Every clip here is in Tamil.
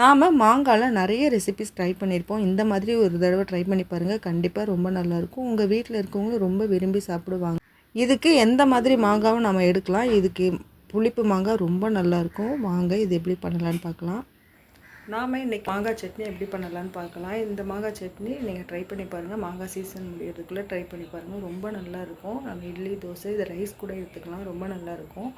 நாம் மாங்காயில் நிறைய ரெசிபிஸ் ட்ரை பண்ணியிருப்போம். இந்த மாதிரி ஒரு தடவை ட்ரை பண்ணி பாருங்கள் கண்டிப்பாக ரொம்ப நல்லாயிருக்கும் உங்கள் வீட்டில் இருக்கவங்களும் ரொம்ப விரும்பி சாப்பிடுவாங்க. இதுக்கு எந்த மாதிரி மாங்காவும் நம்ம எடுக்கலாம்? இதுக்கு புளிப்பு மாங்காய் ரொம்ப நல்லாயிருக்கும் வாங்க இது எப்படி பண்ணலான்னு பார்க்கலாம். நாம் இன்றைக்கி மாங்காய் சட்னி எப்படி பண்ணலான்னு பார்க்கலாம். இந்த மாங்காய் சட்னி நீங்கள் ட்ரை பண்ணி பாருங்கள் மாங்காய் சீசன் முடியறதுக்குள்ளே ட்ரை பண்ணி பாருங்கள் ரொம்ப நல்லாயிருக்கும் நம்ம இட்லி தோசை இது ரைஸ் கூட எடுத்துக்கலாம். ரொம்ப நல்லாயிருக்கும்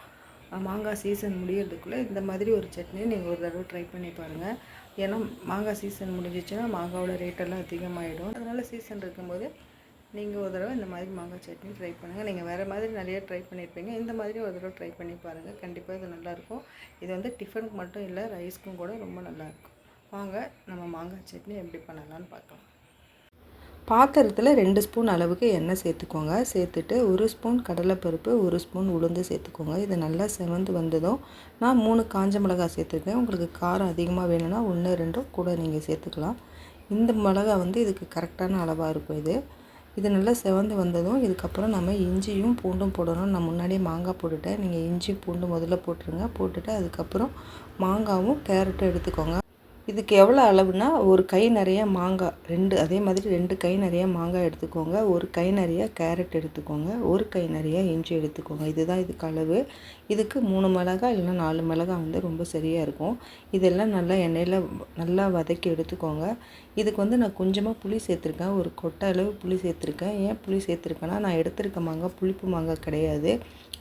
மாங்காய் சீசன் முடியறதுக்குள்ளே இந்த மாதிரி ஒரு சட்னி நீங்கள் ஒரு தடவை ட்ரை பண்ணி பாருங்கள் ஏன்னா மாங்காய் சீசன் முடிஞ்சிச்சுன்னா மாங்காவோட ரேட்டெல்லாம் அதிகமாகிடும் அதனால் சீசன் இருக்கும்போது நீங்கள் ஒரு தடவை இந்த மாதிரி மாங்காய் சட்னி ட்ரை பண்ணுங்கள் நீங்கள் வேறு மாதிரி நிறைய ட்ரை பண்ணியிருப்பீங்க இந்த மாதிரி ஒரு தடவை ட்ரை பண்ணி பாருங்கள் கண்டிப்பாக இது நல்லாயிருக்கும் இது வந்து டிஃபனுக்கு மட்டும் இல்லை ரைஸ்க்கும் கூட ரொம்ப நல்லாயிருக்கும் வாங்க நம்ம மாங்காய் சட்னி எப்படி பண்ணலான்னு பார்க்கலாம். பாத்திரத்தில் ரெண்டு ஸ்பூன் அளவுக்கு எண்ணெய் சேர்த்துக்கோங்க. சேர்த்துட்டு ஒரு ஸ்பூன் கடலைப்பருப்பு ஒரு ஸ்பூன் உளுந்து சேர்த்துக்கோங்க. இது நல்லா செவந்து வந்ததும் நான் மூணு காஞ்ச மிளகாய் சேர்த்துருக்கேன். உங்களுக்கு காரம் அதிகமாக வேணும்னா ஒன்று ரெண்டும் கூட நீங்கள் சேர்த்துக்கலாம். இந்த மிளகா வந்து இதுக்கு கரெக்டான அளவாக இருக்கும் இது. இது நல்லா செவந்து வந்ததும் இதுக்கப்புறம் நம்ம இஞ்சியும் பூண்டும் போடணும். நான் முன்னாடியே மாங்காய் போட்டுட்டேன். நீங்கள் இஞ்சி பூண்டு முதல்ல போட்டுருங்க. போட்டுட்டு அதுக்கப்புறம் மாங்காவும் கேரட்டும் எடுத்துக்கோங்க. இதுக்கு எவ்வளோ அளவுனா ஒரு கை நிறைய மாங்காய் ரெண்டு அதே மாதிரி ரெண்டு கை நிறைய மாங்காய் எடுத்துக்கோங்க. ஒரு கை நிறைய கேரட் எடுத்துக்கோங்க. ஒரு கை நிறைய இஞ்சி எடுத்துக்கோங்க. இதுதான் இதுக்கு அளவு. இதுக்கு மூணு மிளகா இல்லைன்னா நாலு மிளகா வந்து ரொம்ப சரியாக இருக்கும். இதெல்லாம் நல்லா எண்ணெயில் நல்லா வதக்கி எடுத்துக்கோங்க. இதுக்கு வந்து நான் கொஞ்சமாக புளி சேர்த்துருக்கேன். ஒரு கொட்டை அளவு புளி சேர்த்துருக்கேன். ஏன் புளி சேர்த்துருக்கேன்னா நான் எடுத்திருக்க மாங்காய் புளிப்பு மாங்காய் கிடையாது.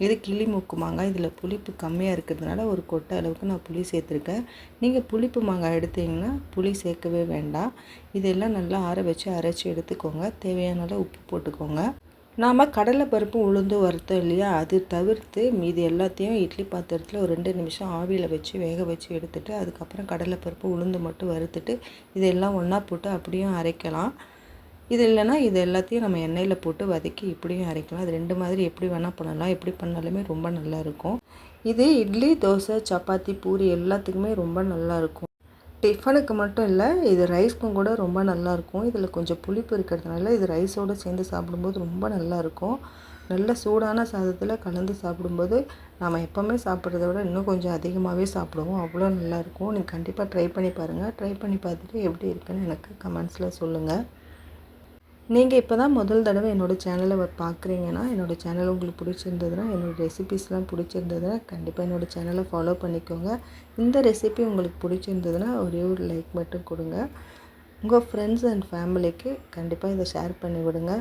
இது கிளி மூக்கு மாங்காய். இதில் புளிப்பு கம்மியாக இருக்கிறதுனால ஒரு கொட்டை அளவுக்கு நான் புளி சேர்த்துருக்கேன். நீங்கள் புளிப்பு மாங்காய் எடுத்து எடுத்தீங்கன்னா புளி சேர்க்கவே வேண்டாம். இதெல்லாம் நல்லா ஆற வச்சு அரைச்சி எடுத்துக்கோங்க. தேவையான அளவு உப்பு போட்டுக்கோங்க. நாம் கடலை பருப்பு உளுந்து வறுத்தோம் இல்லையா? அது தவிர்த்து மீதி எல்லாத்தையும் இட்லி பாத்திரத்தில் ஒரு ரெண்டு நிமிஷம் ஆவியில் வச்சு வேக வச்சு எடுத்துட்டு அதுக்கப்புறம் கடலை பருப்பு உளுந்து மட்டும் வறுத்துட்டு இதெல்லாம் ஒன்றா போட்டு அப்படியும் அரைக்கலாம். இது இல்லைன்னா இது எல்லாத்தையும் நம்ம எண்ணெயில் போட்டு வதக்கி இப்படியும் அரைக்கலாம். அது ரெண்டு மாதிரி எப்படி வேணால் பண்ணலாம். எப்படி பண்ணாலுமே ரொம்ப நல்லாயிருக்கும் இது இட்லி தோசை சப்பாத்தி பூரி எல்லாத்துக்குமே ரொம்ப நல்லாயிருக்கும் டிஃபனுக்கு மட்டும் இல்லை இது ரைஸ்க்கும் கூட ரொம்ப நல்லாயிருக்கும். இதில் கொஞ்சம் புளிப்பு இருக்கிறதுனால இது ரைஸோடு சேர்ந்து சாப்பிடும்போது ரொம்ப நல்லாயிருக்கும். நல்ல சூடான சாதத்தில் கலந்து சாப்பிடும்போது நாம் எப்போவுமே சாப்பிட்றத விட இன்னும் கொஞ்சம் அதிகமாகவே சாப்பிடுவோம். அவ்வளோ நல்லாயிருக்கும். நீங்கள் கண்டிப்பாக ட்ரை பண்ணி பாருங்கள் ட்ரை பண்ணி பார்த்துட்டு எப்படி இருக்குன்னு எனக்கு கமெண்ட்ஸில் சொல்லுங்கள் நீங்கள் இப்போ தான் முதல் தடவை என்னோடய சேனலை பார்க்குறீங்கன்னா என்னோடய சேனல் உங்களுக்கு பிடிச்சிருந்ததுன்னா என்னோடய ரெசிபிஸ்லாம் பிடிச்சிருந்ததுன்னா கண்டிப்பாக என்னோடய சேனலை ஃபாலோ பண்ணிக்கோங்க. இந்த ரெசிபி உங்களுக்கு பிடிச்சிருந்ததுன்னா ஒரே ஒரு லைக் மட்டும் கொடுங்க. உங்கள் ஃப்ரெண்ட்ஸ் அண்ட் ஃபேமிலிக்கு கண்டிப்பாக இதை ஷேர் பண்ணி விடுங்க.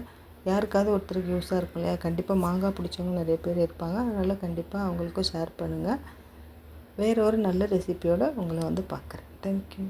யாருக்காவது ஒருத்தருக்கு யூஸாக இருக்கும் இல்லையா? கண்டிப்பாக மாங்காய் பிடிச்சவங்க நிறைய பேர் இருப்பாங்க. அதனால் கண்டிப்பாக அவங்களுக்கும் ஷேர் பண்ணுங்கள் வேறு ஒரு நல்ல ரெசிபியோடு உங்களை வந்து பார்க்குறேன் தேங்க்யூ